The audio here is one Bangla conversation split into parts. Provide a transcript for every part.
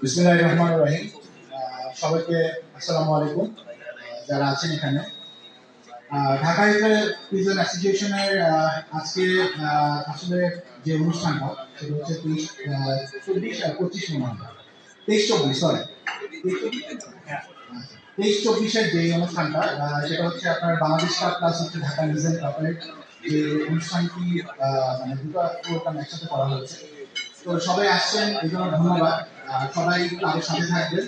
বিসমুল্লাহ রহমান রহিম। সবাইকে আসসালামু আলাইকুম। যারা আছেন এখানে। ঢাকা প্রিজন অ্যাসোসিয়েশনের আজকে আসলে যে অনুষ্ঠানটা সেটা হচ্ছে তেইশ চব্বিশ আর পঁচিশ মনে তেইশ চব্বিশ সরি তেইশ চব্বিশের যে অনুষ্ঠানটা সেটা হচ্ছে আপনার বাংলাদেশ কাপ প্লাস হচ্ছে ঢাকা লিজেন্ড কাপের যে অনুষ্ঠানটি মানে দুটো একসাথে করা হয়েছে। তো সবাই আসছেন এই জন্য ধন্যবাদ। সবাই ক্লাবের সাথে থাকবেন।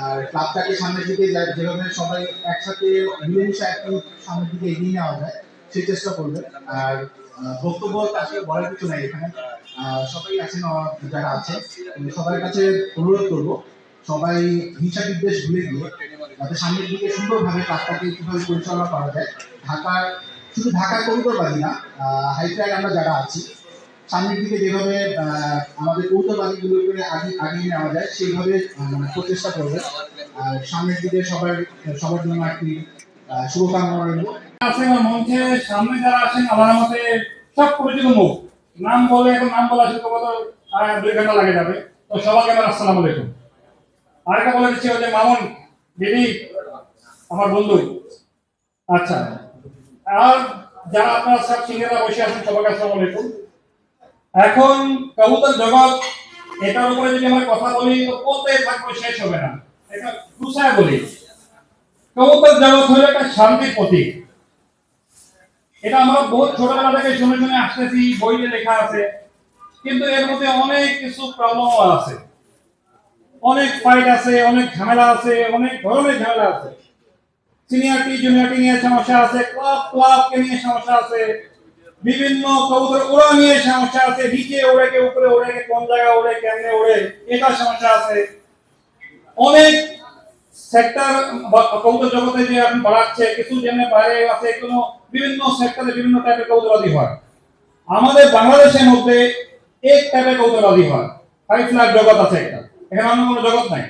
আর ক্লাবটাকে সামনের দিকে যেভাবে সবাই একসাথে মিলেমিশে একটু সামনের দিকে এগিয়ে নেওয়া যায়, সেই চেষ্টা করবেন। আর বক্তব্য আসলে বলার কিছু নাই এখানে। সবাই আছেন যারা আছে সবার কাছে অনুরোধ করব, সবাই হিংসা বিদ্বেষ ভুলে গিয়ে যাতে সামনের দিকে সুন্দরভাবে ক্লাবটাকে কীভাবে পরিচালনা করা যায়। ঢাকার শুধু ঢাকার কৌতবাদী না হাইফ্লাইট আমরা যারা আছি সামনের দিকে যেভাবে আমাদের কৌতবাদীগুলোকে আগে আগিয়ে নেওয়া যায় সেইভাবে মানে প্রচেষ্টা করবে। আর সামনের দিকে সবার সবার জন্য একটি শুভকামনা রইল। আছেন মঞ্চে সামনে যারা আছেন আমার মতে সব পরিচিত মুখ। নাম বলে এখন নাম বলা তো আহ, দুই ঘণ্টা লাগে যাবে। তো সবাইকে আমার আসসালামু আলাইকুম। আরেকটা বলে দিচ্ছি যে মামুন দিদি আমার বন্ধু। আচ্ছা। আর যারা আপনারা সব সিনিয়ররা বসে আছেন সবাইকে আসসালামু আলাইকুম। এখন কবুতর জগৎ এটার উপরে যদি আমরা কথা বলি, তো বলতে থাকব শেষ হবে না। এটা গুছায় বলি। কবুতর জগৎ হলো একটা শান্তির প্রতীক। এটা আমরা বহুত ছোটবেলা থেকে শুনে শুনে আসতেছি, বইতে লেখা আছে। কিন্তু এর মধ্যে অনেক কিছু প্রবলেম আছে। অনেক ফাইট আছে, অনেক ঝামেলা আছে, অনেক ধরনের ঝামেলা আছে। সিনিয়রটি জুনিয়রটি নিয়ে সমস্যা আছে ক্লাব ক্লাবকে নিয়ে সমস্যা আছে। বিভিন্ন কবুতর ওড়া নিয়ে সমস্যা আছে নিচে ওড়ে কে উপরে ওড়ে কে কোন জায়গায় ওড়ে কেমনে ওড়ে এটা সমস্যা আছে। অনেক সেক্টর কবুতর জগতে যে এখন বাড়াচ্ছে কিছু যেমন বাইরে আছে কোনো বিভিন্ন সেক্টরে বিভিন্ন টাইপের কবুতরবাদী হয়। আমাদের বাংলাদেশের মধ্যে এক টাইপের কবুতরবাদী হয়। ফাইভ লাখ জগৎ আছে একটা। এখানে অন্য কোনো জগৎ নাই।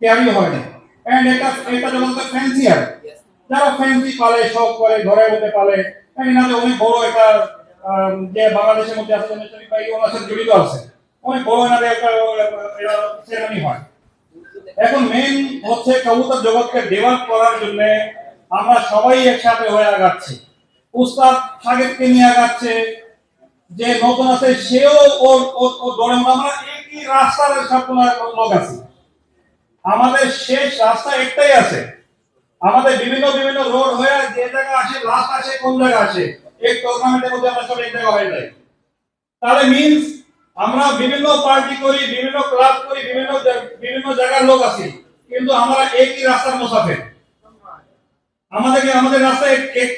কেয়ারই হয় না। এন্ড এটা এটা জগৎ ফ্যান্সিয়ার যারা ফ্যান্সি পালে শখ করে ঘরের মধ্যে পালে এখানে অনেক বড় একটা যে বাংলাদেশের মধ্যে ভাই ওনার সাথে জড়িত আছে। অনেক বড় এনাদের একটা সেরেমনি হয়। এখন মেইন হচ্ছে কবুতর জগৎকে ডেভেলপ করার জন্য আমরা সবাই একসাথে হয়ে আগাচ্ছি। উস্তাদ সাগেরকে নিয়ে আগাচ্ছে, যে নতুন আছে, সেও ওর ওর দৌড়ে আমরা একই রাস্তার সবগুলো লোক আছি। আমাদের শেষ রাস্তা একটাই আছে। আমাদের বিভিন্ন বিভিন্ন রোড হয়ে যে জায়গা আছে লাস্ট আছে, কোন জায়গা আছে এক টুর্নামেন্টের মধ্যে আমরা সব এক জায়গা হয়ে যাই তাহলে মিন্স আমরা বিভিন্ন পার্টি করি, বিভিন্ন ক্লাব করি, বিভিন্ন বিভিন্ন জায়গার লোক আছি, কিন্তু আমরা একই রাস্তার মুসাফির। আমাদেরকে, আমাদের রাস্তা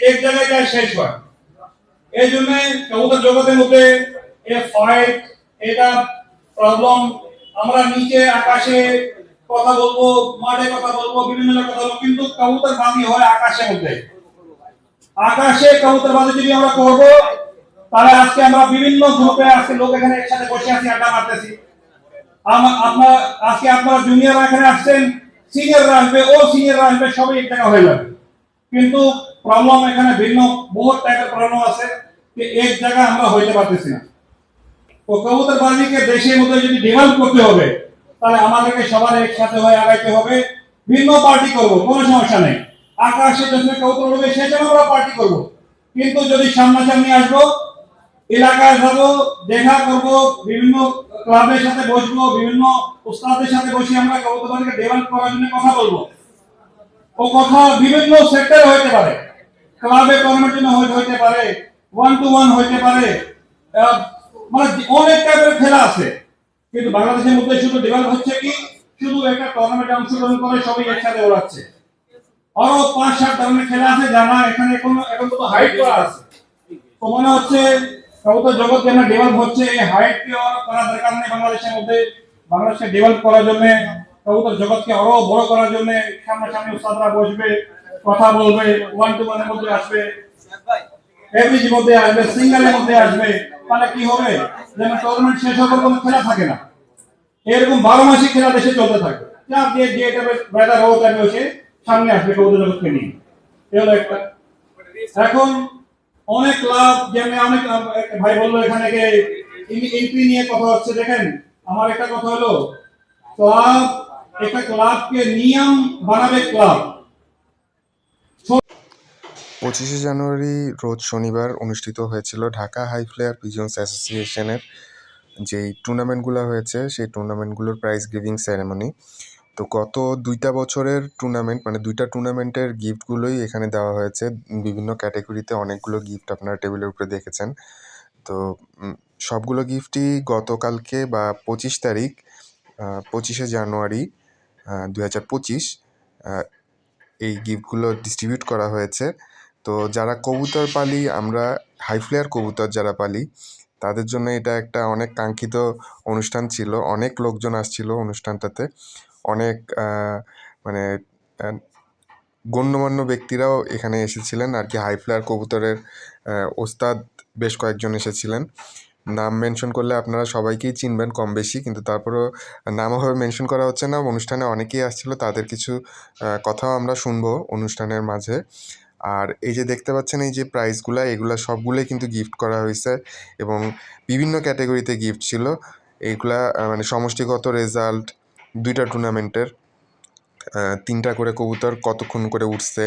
এক জায়গায় যায় শেষ হয়। এই জন্য কবুতর জগতের মধ্যে এ ফাইট এটা প্রবলেম আমরা নিচে, আকাশে কথা বলব, মাঠে কথা বলব, বিভিন্ন জায়গায় কথা বলব, কিন্তু কবুতর বাজি হয় আকাশের মধ্যে। আকাশে কবুতর বাজি যদি আমরা করব, তাহলে আজকে আমরা বিভিন্ন গ্রুপে আজকে লোক এখানে একসাথে বসে আছি, আড্ডা মারতেছি। আজকে আপনারা এখানে আসছেন সিনিয়ররা আসবে, ও সিনিয়ররা আসবে, সবই এক জায়গা হয়ে যাবে। কিন্তু প্রবলেম এখানে ভিন্ন, বহুত টাইপের প্রবলেম আছে, যে এক জায়গা আমরা হইতে পারতেছি না। তো কবুতর বাজিকে দেশের মধ্যে যদি ডেভেলপ করতে হবে তাহলে আমাদেরকে সবার একসাথে হয়ে আগাইতে হবে। ভিন্ন পার্টি করব, কোনো সমস্যা নেই। আকাশে যখন কবুতর উড়বে সেখানে আমরা পার্টি করব। কিন্তু যদি সামনাসামনি আসব, এলাকায় যাব, দেখা করব, বিভিন্ন ক্লাবের সাথে বসবো, বিভিন্ন উস্তাদের সাথে বসে আমরা কবুতরকে ডেভেলপ করার জন্য কথা বলব। ও কথা বিভিন্ন সেক্টরে হইতে পারে। ক্লাবে টুর্নামেন্ট জন্য হইতে পারে ওয়ান টু ওয়ান হইতে পারে। মানে অনেক টাইপের খেলা আছে। কিন্তু বাংলাদেশের মধ্যে শুধু ডেভেলপ হচ্ছে কি? শুধু একটা টুর্নামেন্টে অংশগ্রহণ করে সবাই একসাথে ওড়াচ্ছে। আরও পাঁচ, সাত ধরনের খেলা আছে যারা এখানে এখন এখন তো হাইট করা আছে। তো মনে হচ্ছে কবুতর জগৎ যেন ডেভেলপ হচ্ছে, এই হাইট কে করা দরকার নেই বাংলাদেশের মধ্যে। বাংলাদেশকে ডেভেলপ করার জন্য কবুতর জগৎকে আরও বড় করার জন্য সামনাসামনি উস্তাদরা বসবে, কথা বলবে ওয়ান টু ওয়ানের মধ্যে আসবে। এভিজ মধ্যে আসবে সিঙ্গেলের মধ্যে আসবে। তাহলে কি হবে? টুর্নামেন্ট শেষ হওয়ার কোনো খেলা থাকে না। এরকম বারো মাসিক খেলা দেশে চলতে থাকে। দিয়ে যে টাইপের ব্যাটার হোক আমি হচ্ছে সামনে আসবে জগৎকে নিয়ে। এ হলো একটা। এখন অনেক লাভ যেমন অনেক ভাই বলল এখানে এন্ট্রি নিয়ে কথা হচ্ছে, দেখেন, আমার একটা কথা হলো ক্লাব একটা ক্লাবকে নিয়ম বানাবে ক্লাব পঁচিশে জানুয়ারি রোজ শনিবার অনুষ্ঠিত হয়েছিল ঢাকা হাই ফ্লেয়ার পিজন্স অ্যাসোসিয়েশনের যেই টুর্নামেন্টগুলো হয়েছে, সেই টুর্নামেন্টগুলোর প্রাইজ গিভিং সেরেমনি তো গত দুইটা বছরের টুর্নামেন্ট মানে দুইটা টুর্নামেন্টের গিফটগুলোই এখানে দেওয়া হয়েছে। বিভিন্ন ক্যাটাগরিতে অনেকগুলো গিফট আপনারা টেবিলের উপরে দেখেছেন। তো সবগুলো গিফটই গতকালকে বা পঁচিশ তারিখ পঁচিশে জানুয়ারি দু হাজার পঁচিশ এই গিফটগুলো ডিস্ট্রিবিউট করা হয়েছে। তো যারা কবুতর পালি, আমরা হাই ফ্লেয়ার কবুতর যারা পালি, তাদের জন্য এটা একটা অনেক কাঙ্ক্ষিত অনুষ্ঠান ছিল। অনেক লোকজন আসছিল অনুষ্ঠানটাতে। অনেক মানে গণ্যমান্য ব্যক্তিরাও এখানে এসেছিলেন। আর কি হাই ফ্লেয়ার কবুতরের ওস্তাদ বেশ কয়েকজন এসেছিলেন। নাম মেনশন করলে আপনারা সবাইকেই চিনবেন কম বেশি কিন্তু তারপরেও নামভাবে মেনশন করা হচ্ছে না। অনুষ্ঠানে অনেকেই আসছিল, তাদের কিছু কথাও আমরা শুনব অনুষ্ঠানের মাঝে। আর এই যে দেখতে পাচ্ছেন, এই যে প্রাইজগুলো এগুলো সবগুলোই কিন্তু গিফট করা হয়েছে এবং বিভিন্ন ক্যাটাগরিতে গিফট ছিল। এইগুলা মানে সমষ্টিগত রেজাল্ট দুইটা টুর্নামেন্টের তিনটা করে কবুতর কতক্ষণ করে উঠছে।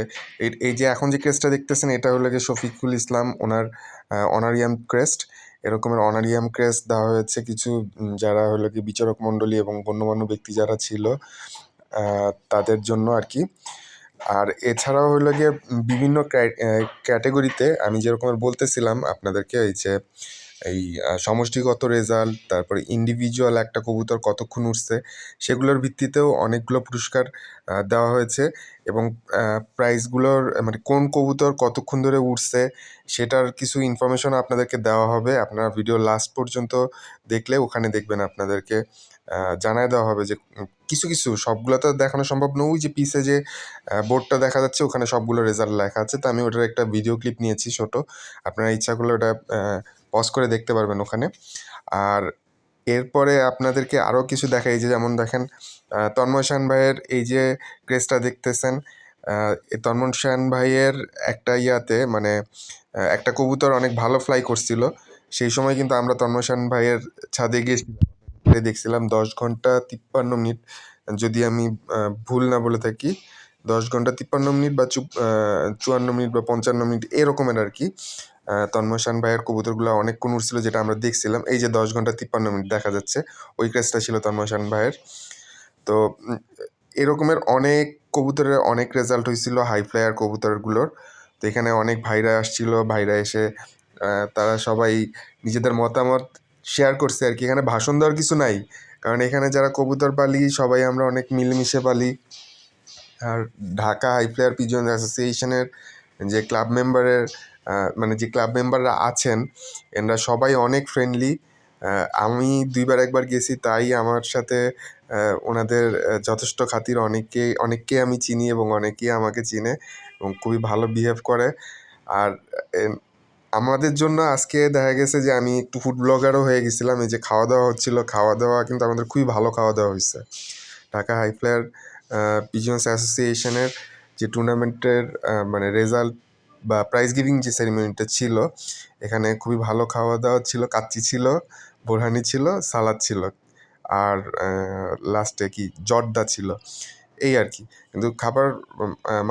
এই যে এখন যে ক্রেস্টটা দেখতেছেন, এটা হলো গিয়ে শফিকুল ইসলাম, ওনার অনারিয়াম ক্রেস্ট এরকমের অনারিয়াম ক্রেস্ট দেওয়া হয়েছে কিছু যারা হলো কি বিচারক মণ্ডলী এবং গণ্যমান্য ব্যক্তি যারা ছিল তাদের জন্য আর কি। আর এছাড়াও হলো গিয়ে বিভিন্ন ক্যাটাগরিতে আমি যেরকম বলতেছিলাম আপনাদেরকে, এই যে এই সমষ্টিগত রেজাল্ট, তারপরে ইন্ডিভিজুয়াল একটা কবুতর কতক্ষণ উঠছে, সেগুলোর ভিত্তিতেও অনেকগুলো পুরস্কার দেওয়া হয়েছে এবং প্রাইজগুলোর মানে কোন কবুতর কতক্ষণ ধরে উঠছে সেটার কিছু ইনফরমেশন আপনাদেরকে দেওয়া হবে। আপনারা ভিডিও লাস্ট পর্যন্ত দেখলে ওখানে দেখবেন আপনাদেরকে। জানায় দেওয়া হবে যে কিছু কিছু, সবগুলো তো দেখানো সম্ভব নয়। যে পিসে যে বোর্ডটা দেখা যাচ্ছে, ওখানে সবগুলো রেজাল্ট লেখা আছে। তো আমি ওটার একটা ভিডিও ক্লিপ নিয়েছি ছোটো। আপনারা ইচ্ছা করলে ওটা পজ করে দেখতে পারবেন ওখানে। আর এরপরে আপনাদেরকে আরও কিছু দেখাই যে যেমন দেখেন তন্ময় শান ভাইয়ের এই যে ক্রেসটা দেখতেছেন তন্ময় শান ভাইয়ের একটা ইয়াতে মানে একটা কবুতর অনেক ভালো ফ্লাই করছিল। সেই সময় কিন্তু আমরা তন্ময় শান ভাইয়ের ছাদে গিয়েছিলাম। গিয়ে দেখছিলাম দশ ঘণ্টা তিপ্পান্ন মিনিট। যদি আমি ভুল না বলে থাকি দশ ঘণ্টা তিপ্পান্ন মিনিট বা চুয়ান্ন মিনিট বা পঞ্চান্ন মিনিট এরকমের আর কি। আহ, তন্ময় শান ভাইয়ের কবুতরগুলো অনেকক্ষণ উঠছিল যেটা আমরা দেখছিলাম। এই যে দশ ঘণ্টা তিপ্পান্ন মিনিট দেখা যাচ্ছে ওই ক্রেসটা ছিল তন্ময় শান ভাইয়ের। তো এরকমের অনেক কবুতরের অনেক রেজাল্ট হয়েছিল হাই ফ্লায়ার কবুতরগুলোর। তো এখানে অনেক ভাইরা আসছিল ভাইরা এসে তারা সবাই নিজেদের মতামত শেয়ার করছে আর কি। এখানে ভাষণ দেওয়ার কিছু নাই। কারণ এখানে যারা কবুতর পালি, সবাই আমরা অনেক মিলেমিশে পালি। আর ঢাকা হাই ফ্লায়ার পিজন অ্যাসোসিয়েশনের যে ক্লাব মেম্বারের মানে যে ক্লাব মেম্বাররা আছেন, এনারা সবাই অনেক ফ্রেন্ডলি আমি দুইবার একবার গেছি, তাই আমার সাথে ওনাদের যথেষ্ট খাতির। অনেকে অনেককে আমি চিনি এবং অনেকেই আমাকে চিনে এবং খুবই ভালো বিহেভ করে। আর আমাদের জন্য আজকে দেখা গেছে যে আমি একটু ফুড ব্লগারও হয়ে গেছিলাম। এই যে খাওয়া দাওয়া হচ্ছিল, খাওয়া দাওয়া কিন্তু আমাদের খুবই ভালো খাওয়া দাওয়া হয়েছে। ঢাকা হাই ফ্লায়ার পিজন্স অ্যাসোসিয়েশনের যে টুর্নামেন্টের মানে রেজাল্ট বা প্রাইজ গিভিং যে সেরিমনিটা ছিল, এখানে খুবই ভালো খাওয়া দাওয়া ছিল, কাচ্চি ছিল, বোরহানি ছিল, সালাদ ছিল। আর লাস্টে কি? জর্দা ছিল। এই আর কি কিন্তু খাবার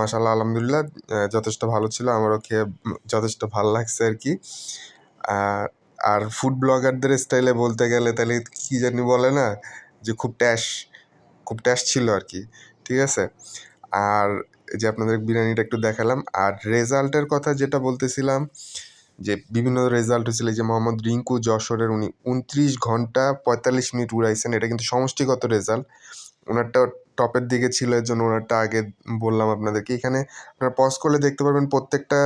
মাসাল্লাহ আলহামদুলিল্লাহ যথেষ্ট ভালো ছিল, আমারও খেয়ে যথেষ্ট ভালো লাগছে আর কি আর ফুড ব্লগারদের স্টাইলে বলতে গেলে তাহলে কি জানি বলে না, যে খুব ট্যাশ খুব ট্যাশ ছিল আর কি ঠিক আছে? আর যে আপনাদের বিরিয়ানিটা একটু দেখালাম, আর রেজাল্টের কথা যেটা বলতেছিলাম, যে বিভিন্ন রেজাল্ট হয়েছিল যে মোহাম্মদ রিঙ্কু যশোরের উনি উনত্রিশ ঘণ্টা পঁয়তাল্লিশ মিনিট উড়াইছেন, এটা কিন্তু সমষ্টিগত রেজাল্ট ওনারটা টপের দিকে ছিল, এর জন্য ওনারটা আগে বললাম আপনাদেরকে। এখানে আপনারা পজ করলে দেখতে পারবেন প্রত্যেকটা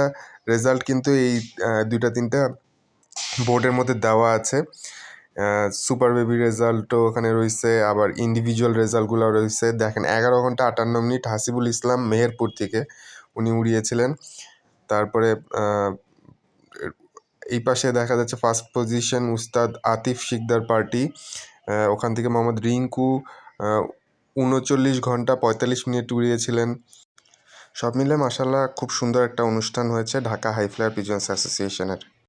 রেজাল্ট কিন্তু এই দুইটা, তিনটা বোর্ডের মধ্যে দেওয়া আছে। সুপার বেবি রেজাল্টও ওখানে রয়েছে, আবার ইন্ডিভিজুয়াল রেজাল্টগুলো রয়েছে। দেখেন, এগারো ঘণ্টা আটান্ন মিনিট হাসিবুল ইসলাম মেহেরপুর থেকে উনি উড়িয়েছিলেন। তারপরে এই পাশে দেখা যাচ্ছে ফার্স্ট পজিশন উস্তাদ আতিফ শিকদার পার্টি। ওখান থেকে মোহাম্মদ রিঙ্কু উনচল্লিশ ঘণ্টা পঁয়তাল্লিশ মিনিট উড়িয়েছিলেন। সব মিলে মাসাল্লাহ খুব সুন্দর একটা অনুষ্ঠান হয়েছে ঢাকা হাই ফ্লায়ার পিজন্স অ্যাসোসিয়েশনের।